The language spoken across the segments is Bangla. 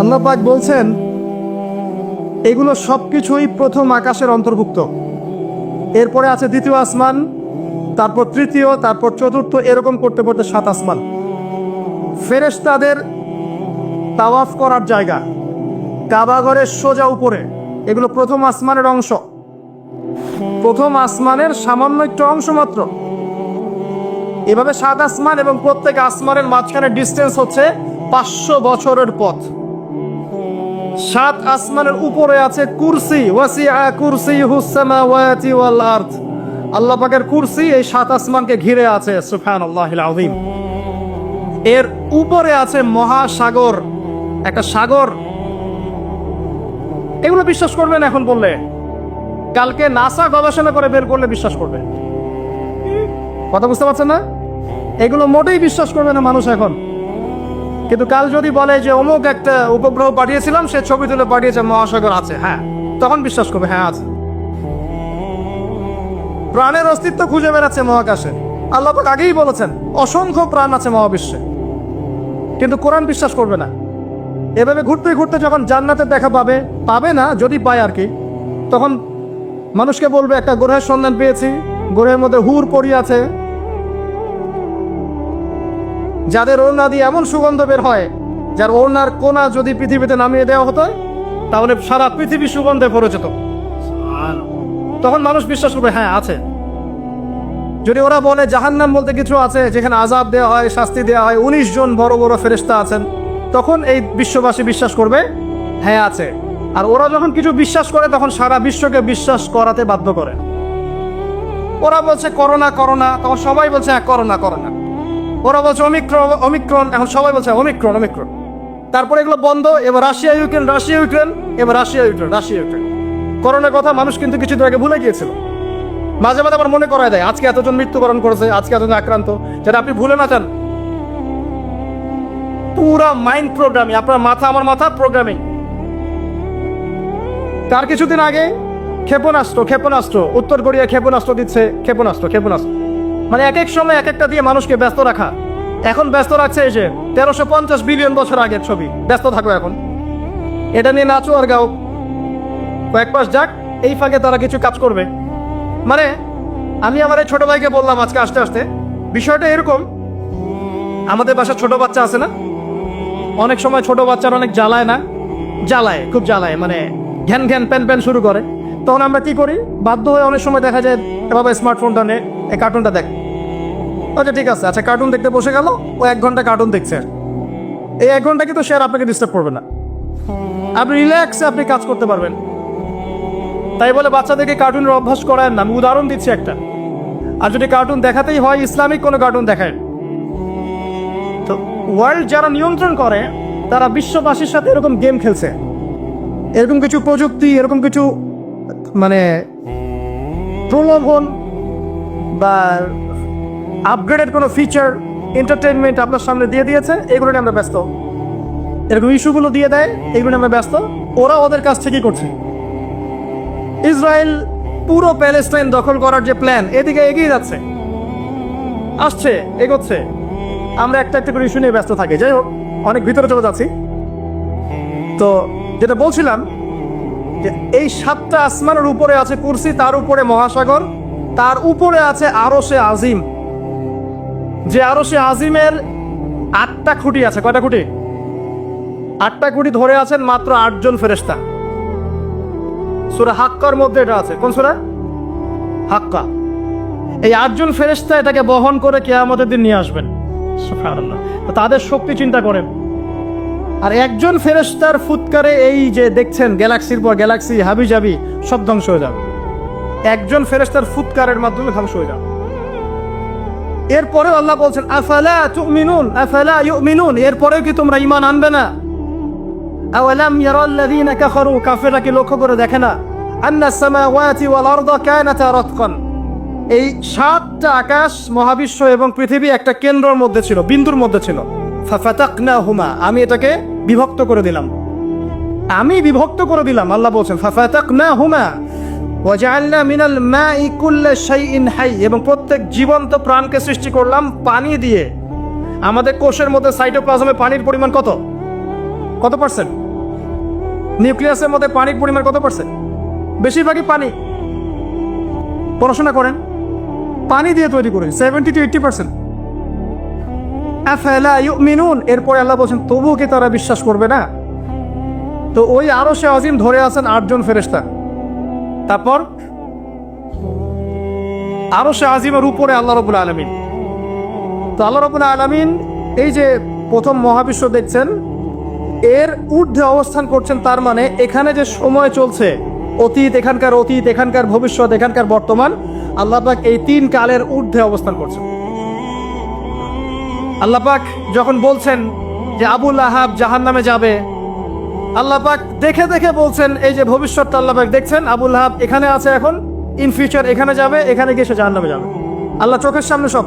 আল্লাহ পাক বলছেন, এগুলো সবকিছুই প্রথম আকাশের অন্তর্ভুক্ত। এরপরে আছে দ্বিতীয় আসমান, তারপর তৃতীয়, তারপর চতুর্থ, এরকম করতে করতে সাত আসমান। ফেরেশতাদের তাওয়াফ করার জায়গা কাবাঘরের সোজা উপরে। এগুলো প্রথম আসমানের অংশ। প্রথম আসমানের সামান্য একটু অংশ মাত্র। এভাবে সাত আসমান এবং প্রত্যেক আসমানের মাঝখানে ডিস্টেন্স হচ্ছে পাঁচশো বছরের পথ। সাত আসমানের উপরে আছে কুরসি, ওয়াসিআ কুরসি হুসামাওয়াতি ওয়াল আরদ। আল্লাহ পাকের কুরসি এই সাত আসমানকে ঘিরে আছে, সুবহানাল্লাহিল আযীম। এর উপরে আছে মহাসাগর, একটা সাগর। এগুলো বিশ্বাস করবেন এখন বললে? কালকে নাসা গবেষণা করে বের করলে বিশ্বাস করবে কথা বুঝতে পারছেন না? এগুলো মোটেই বিশ্বাস করবে না মানুষ এখন। কিন্তু কাল যদি বলে যে অমুক একটা উপগ্রহ পাঠিয়েছিলাম, সে ছবি তুলে পাঠিয়েছে, মহাসাগর আছে হ্যাঁ। তখন বিশ্বাস করবে হ্যাঁ আছে। প্রাণের অস্তিত্ব খুঁজে বেড়াচ্ছে মহাকাশে। আল্লাহ পাক আগেই বলেছেন, অসংখ্য প্রাণ আছে মহাবিশ্বে। কিন্তু কোরআন বিশ্বাস করবে না। এভাবে ঘুরতে ঘুরতে যখন জান্নাতের দেখা পাবে পাবে না, যদি পায় আর কি, তখন মানুষকে বলবে, একটা গ্রহের সন্ধান পেয়েছি, গ্রহের মধ্যে হুর পড়ি আছে যাদের ওড়না দিয়ে এমন সুগন্ধ বের হয়, যার ওড়নার কোনা যদি পৃথিবীতে নামিয়ে দেওয়া হতো, তাহলে সারা পৃথিবী সুগন্ধে ভরে যেত। তখন মানুষ বিশ্বাস করবে হ্যাঁ আছে। যদি ওরা বলে জাহান্নাম বলতে কিছু আছে, যেখানে আজাব দেওয়া হয়, শাস্তি দেওয়া হয়, উনিশ জন বড় বড় ফেরেস্তা আছেন, তখন এই বিশ্ববাসী বিশ্বাস করবে হ্যাঁ আছে। আর ওরা যখন কিছু বিশ্বাস করে, তখন সারা বিশ্বকে বিশ্বাস করাতে বাধ্য করে। ওরা বলছে, করোনা করোনা, তখন সবাই বলছে হ্যাঁ করোনা করোনা। ওরা বলছে অমিক্রন অমিক্রন এখন সবাই বলছে অমিক্রন অমিক্রন তারপরে এগুলো বন্ধ, এবার রাশিয়া, ইউক্রেন রাশিয়া, ইউক্রেন, এবার রাশিয়া, ইউক্রেন রাশিয়া, ইউক্রেন। করোনার কথা মানুষ কিন্তু কিছুদিন আগে ভুলে গিয়েছিল। মাঝে মাঝে আবার মনে করায় দেয়, আজকে এতজন মৃত্যুবরণ করেছে, আজকে এতজন আক্রান্ত যেটা আপনি ভুলে না চান পুরা মাইন্ড প্রোগ্রামিং আপনার মাথা আমার মাথা প্রোগ্রামিং তার কিছুদিন আগে ক্ষেপণাস্ত্র ক্ষেপণাস্ত্র, উত্তর কোরিয়া ক্ষেপণাস্ত্র দিচ্ছে, ক্ষেপণাস্ত্র ক্ষেপণাস্ত্র। মানে এক এক সময় এক একটা দিয়ে মানুষকে ব্যস্ত রাখা। এখন ব্যস্ত রাখছে যে তেরোশো পঞ্চাশ বিলিয়ন বছর আগের ছবি। ব্যস্ত থাকো এখন। এটা নিয়ে নাচো আর গাও। কয়েক মাস যাক, এই ফাঁকে তারা কিছু কাজ করবে। মানে আমি আমার এই ছোট ভাইকে বললাম আজকে আসতে আসতে, বিষয়টা এরকম, আমাদের বাসায় ছোট বাচ্চা আছে না? অনেক সময় ছোট বাচ্চারা অনেক জ্বালায় না? জ্বালায়, খুব জ্বালায় মানে ঘ্যান ঘ্যান প্যান প্যান শুরু করে। তখন আমরা কি করি? বাধ্য হয়ে অনেক সময় দেখা যায় বাবা স্মার্টফোনটা নে, এই কার্টুনটা দেখ। আচ্ছা ঠিক আছে। আচ্ছা কার্টুন দেখতে বসে গেল, ও এক ঘণ্টা কার্টুন দেখছে। এই এক ঘণ্টা কিন্তু সে আর আপনাকে ডিস্টার্ব করবে না। আপনি রিল্যাক্সে আপনি কাজ করতে পারবেন। তাই বলে বাচ্চাদেরকে কার্টুনের অভ্যাস করায় না। আমি উদাহরণ দিচ্ছি একটা। আর যদি কার্টুন দেখাতেই হয়, ইসলামিক কোনো কার্টুন দেখায়। তো ওয়ার্ল্ড যারা নিয়ন্ত্রণ করে, তারা বিশ্ববাসীর সাথে এরকম গেম খেলছে। এরকম কিছু প্রযুক্তি, এরকম কিছু মানে প্রলোভন বা আপগ্রেডেড কোনো ফিচার এন্টারটেনমেন্ট আপনার সামনে দিয়ে দিয়েছে, এগুলো নিয়ে আমরা ব্যস্ত। এরকম ইস্যুগুলো দিয়ে দেয়, এগুলো নিয়ে আমরা ব্যস্ত। ওরা ওদের কাছ থেকেই করছে। ইসরায়েল পুরো প্যালেস্টাইন দখল করার যে প্ল্যান এদিকে এগিয়ে যাচ্ছে। আসছে, এগোচ্ছে। আমরা একটা একটা করে ইস্যু নিয়ে ব্যস্ত থাকি। যাই হোক, অনেক ভিতরে চলে যাচ্ছি। তো যেটা বলছিলাম, যে এই সাতটা আসমানের উপরে আছে কুরসি, তার উপরে মহাসাগর, তার উপরে আছে আরও সে আজিম। যে আরও সে আজিমের আটটা খুঁটি আছে, কয়টা খুঁটি? আটটা খুঁটি ধরে আছেন মাত্র আটজন ফেরেস্তা সুরা হাক্কার মধ্যে এটা আছে। কোন সুরা? হাক্কা। এই আটজন ফেরেস্তা এটাকে বহন করে কেয়ামতের দিন নিয়ে আসবেন। তাদের শক্তি চিন্তা করেন। আর একজন ফেরেস্তার ফুৎকারে এই যে দেখছেন, গ্যালাক্সির পর গ্যালাক্সি হাবি জাবি সব ধ্বংস হয়ে যাবে। একজন ফেরেস্তার ফুৎকারের মাধ্যমে ধ্বংস হয়ে যাবে। এরপরে আল্লাহ বলছেন, আফালা তুমিনুন, আফালা ইউমিনুন? এরপরেও কি তোমরা ইমান আনবে না? আওয়ালাম ইয়ারাল্লাযীনা কাফারু? কাফেররা কি লক্ষ্য করে দেখে না? আন্না সামাওয়াতি ওয়াল আরদা কানাতা রাতকান। এই সাতটা আকাশ, মহাবিশ্ব এবং পৃথিবী একটা কেন্দ্রের মধ্যে ছিল, বিন্দুর মধ্যে ছিল। ফাফাতাকনাহুমা, আমি এটাকে বিভক্ত করে দিলাম। আমি বিভক্ত করে দিলাম, আল্লাহ বলছেন, ফাফাতাকনাহুমা। ওয়াজআলনা মিনাল মাই কুল্লা শাইইন হাই, এবং প্রত্যেক জীবন্ত প্রাণকে সৃষ্টি করলাম পানি দিয়ে। আমাদের কোষের মধ্যে সাইটোপ্লাজমে পানির পরিমাণ কত? কত পার্সেন্ট? নিউক্লিয়াসের মধ্যে পানির পরিমাণ কত পার্সেন্ট? বেশিরভাগই পানি। পড়াশোনা করেন। পানি দিয়ে তৈরি করেন সেভেন্টি টু এইটটি পার্সেন্ট মিনুন এরপরে আল্লাহ বলছেন, তবুও কি তারা বিশ্বাস করবে না? তো ওই আরও সে আজিম ধরে আছেন আটজন ফেরেস্তা তারপর? আরও সে আজিমের উপরে আল্লাহ রবুল আলমিন। তো আল্লাহ রবুল আলমিন এই যে প্রথম মহাবিশ্ব দেখছেন, এর ঊর্ধ্বে অবস্থান করছেন তার মানে এখানে যে সময় চলছে, অতীত এখানকার অতীত, এখানকার ভবিষ্যৎ, এখানকার বর্তমান, আল্লাহ পাক এই তিন কালের ঊর্ধ্বে অবস্থান করছেন। আল্লাহ পাক যখন বলছেন যে আবুল আহাব জাহান নামে যাবে আল্লাহ পাক দেখে দেখে বলছেন, এই যে ভবিষ্যৎটা আল্লাহ পাক দেখছেন, আবুল আহাব এখানে আছে এখন ইন ফিউচার এখানে যাবে, এখানে গিয়ে সে জাহান নামে যাবে। আল্লাহ চোখের সামনে সব।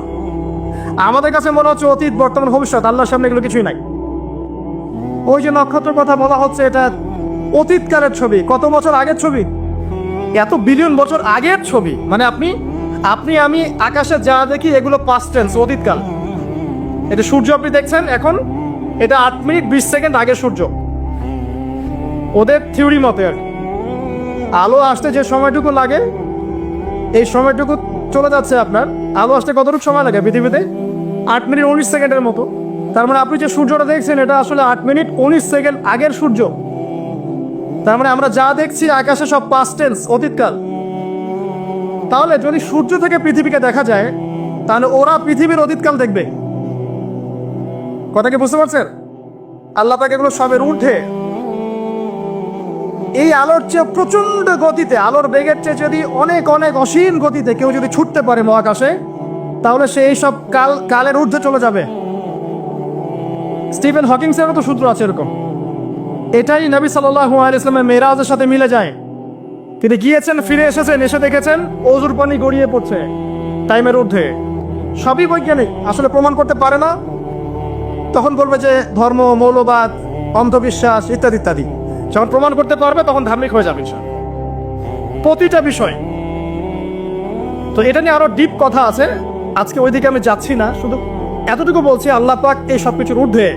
আমাদের কাছে মনে হচ্ছে অতীত, বর্তমান, ভবিষ্যৎ, আল্লাহর সামনে এগুলো কিছুই নাই। ওই যে নক্ষত্রের কথা বলা হচ্ছে, এটা অতীতকালের ছবি, কত বছর আগের ছবি? এত বিলিয়ন বছর আগের ছবি। মানে আপনি আপনি, আমি, আকাশে যা দেখি, এগুলো পাস্ট টেন্স অতীতকাল। এটা সূর্য আপনি দেখছেন এখন, এটা আট মিনিট বিশ সেকেন্ড আগের সূর্য। ওদের থিওরি মতে আর আলো আসতে যে সময়টুকু লাগে, এই সময়টুকু চলে যাচ্ছে আপনার। আলো আসতে কতটুকু সময় লাগে পৃথিবীতে? আট মিনিট উনিশ সেকেন্ডের মতো। তার মানে আপনি যে সূর্যটা দেখছেন, এটা আসলে আট মিনিট উনিশ সেকেন্ড আগের সূর্য। তার মানে আমরা যা দেখছি, আকাশে সব পাস্ট টেন্স অতীতকাল। তাহলে যদি সূর্য থেকে পৃথিবীকে দেখা যায়, তাহলে ওরা পৃথিবীর অতীতকাল দেখবে। কথা কি বুঝতে পারছেন? আল্লাহ পাক এগুলো সবের ঊর্ধ্বে। এই আলোর চেয়ে প্রচণ্ড গতিতে, আলোর বেগের চেয়ে যদি অনেক অনেক অসীম গতিতে কেউ যদি ছুটতে পারে মহাকাশে, তাহলে সে এইসব কাল, কালের ঊর্ধ্বে চলে যাবে। স্টিফেন হকিংসেরও তো সূত্র আছে এরকম। এটাই নবী সাল্লাহ ইসলামের মেয়েরাজের সাথে মিলে যায়। তিনি গিয়েছেন, ফিরে এসেছেন, এসে দেখেছেন, অজুর পানি গড়িয়ে পড়ছে টাইমের ঊর্ধ্বে। সবই বৈজ্ঞানিক, আসলে প্রমাণ করতে পারে না। তখন বলবে যে ধর্ম, মৌলবাদ, অন্ধবিশ্বাস, ইত্যাদি ইত্যাদি। যখন প্রমাণ করতে পারবে, তখন ধার্মিক হয়ে যাবে প্রতিটা বিষয়। তো এটা নিয়ে আরও ডিপ কথা আছে। আজকে ওইদিকে আমি যাচ্ছি না, শুধু এতটুকু বলছি, আল্লাহ পাক এই সব কিছুর ঊর্ধ্বে।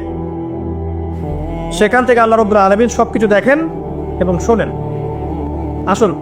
সেখান থেকে আল্লাহ রব্বুল আলমিন সবকিছু দেখেন এবং শোনেন। আসুন।